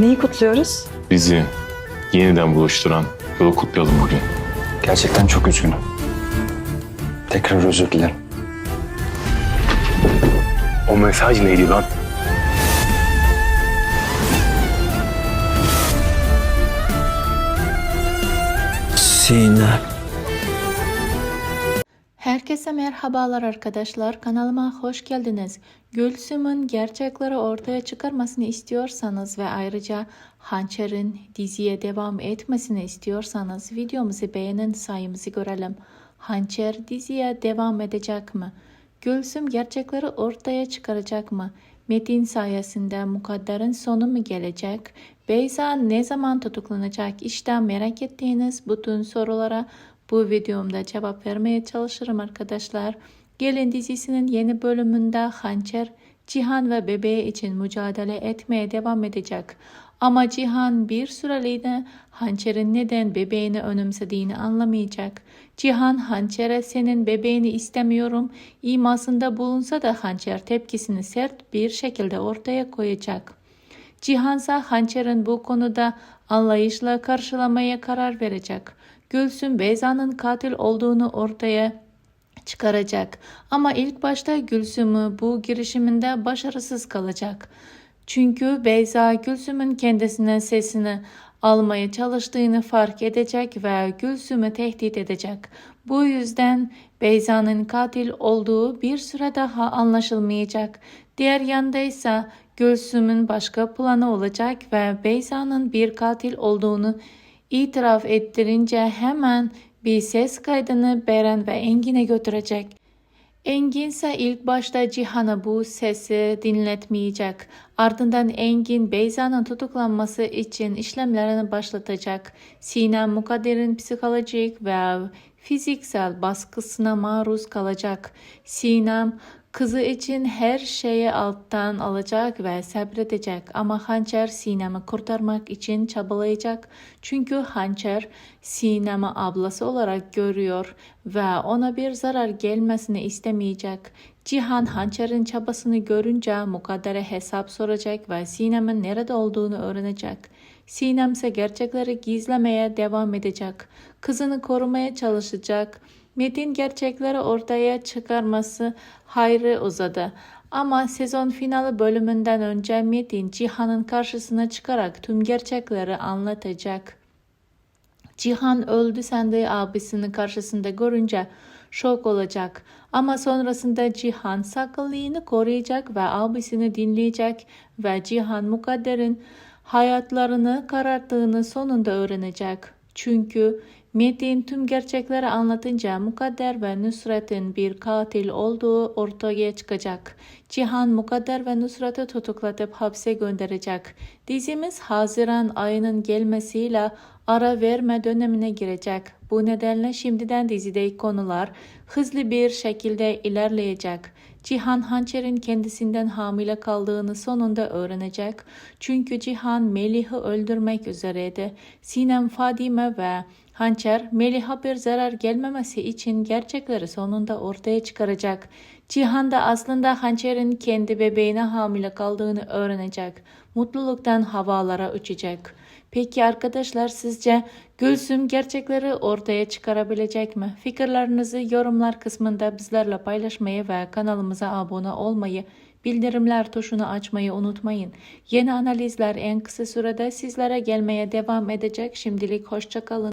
Neyi kutluyoruz? Bizi yeniden buluşturan yolu kutlayalım bugün. Gerçekten çok üzgünüm. Tekrar özür dilerim. O mesaj neydi lan? Sinem. Herkese merhabalar arkadaşlar. Kanalıma hoş geldiniz. Gülsüm'ün gerçekleri ortaya çıkarmasını istiyorsanız ve ayrıca Hançer'in diziye devam etmesini istiyorsanız videomuzu beğenin sayımızı görelim. Hançer diziye devam edecek mi? Gülsüm gerçekleri ortaya çıkaracak mı? Metin sayesinde mukadderin sonu mu gelecek? Beyza ne zaman tutuklanacak? İşte merak ettiğiniz bütün sorulara bu videomda cevap vermeye çalışırım arkadaşlar. Gelin dizisinin yeni bölümünde Hançer, Cihan ve bebeği için mücadele etmeye devam edecek. Ama Cihan bir süreliğine Hançer'in neden bebeğini önemsediğini anlamayacak. Cihan Hançer'e senin bebeğini istemiyorum imasında bulunsa da Hançer tepkisini sert bir şekilde ortaya koyacak. Cihansa Hançer'in bu konuda anlayışla karşılamaya karar verecek. Gülsüm Beyza'nın katil olduğunu ortaya çıkaracak. Ama ilk başta Gülsüm'ü bu girişiminde başarısız kalacak. Çünkü Beyza Gülsüm'ün kendisine sesini almaya çalıştığını fark edecek ve Gülsüm'ü tehdit edecek. Bu yüzden Beyza'nın katil olduğu bir süre daha anlaşılmayacak. Diğer yanda ise Gülsüm'ün başka planı olacak ve Beyza'nın bir katil olduğunu itiraf ettirince hemen bir ses kaydını Beren ve Engin'e götürecek. Engin ise ilk başta Cihan'a bu sesi dinletmeyecek. Ardından Engin Beyza'nın tutuklanması için işlemlerini başlatacak. Sinem Mukadder'in psikolojik ve fiziksel baskısına maruz kalacak. Sinem kızı için her şeyi alttan alacak ve sabredecek ama Hançer Sinem'i kurtarmak için çabalayacak. Çünkü Hançer Sinem'i ablası olarak görüyor ve ona bir zarar gelmesini istemeyecek. Cihan Hançer'in çabasını görünce Mukadder'e hesap soracak ve Sinem'in nerede olduğunu öğrenecek. Sinem ise gerçekleri gizlemeye devam edecek. Kızını korumaya çalışacak. Metin gerçekleri ortaya çıkarması hayrı uzadı. Ama sezon finali bölümünden önce Metin Cihan'ın karşısına çıkarak tüm gerçekleri anlatacak. Cihan öldü sandığı abisini karşısında görünce şok olacak. Ama sonrasında Cihan sakallığını koruyacak ve abisini dinleyecek ve Cihan Mukadder'in hayatlarını kararttığını sonunda öğrenecek. Çünkü Metin tüm gerçekleri anlatınca Mukadder ve Nusret'in bir katil olduğu ortaya çıkacak. Cihan Mukadder ve Nusret'i tutuklatıp hapse gönderecek. Dizimiz Haziran ayının gelmesiyle ara verme dönemine girecek. Bu nedenle şimdiden dizideki konular hızlı bir şekilde ilerleyecek. Cihan Hançer'in kendisinden hamile kaldığını sonunda öğrenecek. Çünkü Cihan Melih'i öldürmek üzereydi. Sinem Fadime ve Hançer Melih'a bir zarar gelmemesi için gerçekleri sonunda ortaya çıkaracak. Cihan da aslında Hançer'in kendi bebeğine hamile kaldığını öğrenecek. Mutluluktan havalara uçacak. Peki arkadaşlar sizce Gülsüm gerçekleri ortaya çıkarabilecek mi? Fikirlerinizi yorumlar kısmında bizlerle paylaşmayı ve kanalımıza abone olmayı, bildirimler tuşunu açmayı unutmayın. Yeni analizler en kısa sürede sizlere gelmeye devam edecek. Şimdilik hoşçakalın.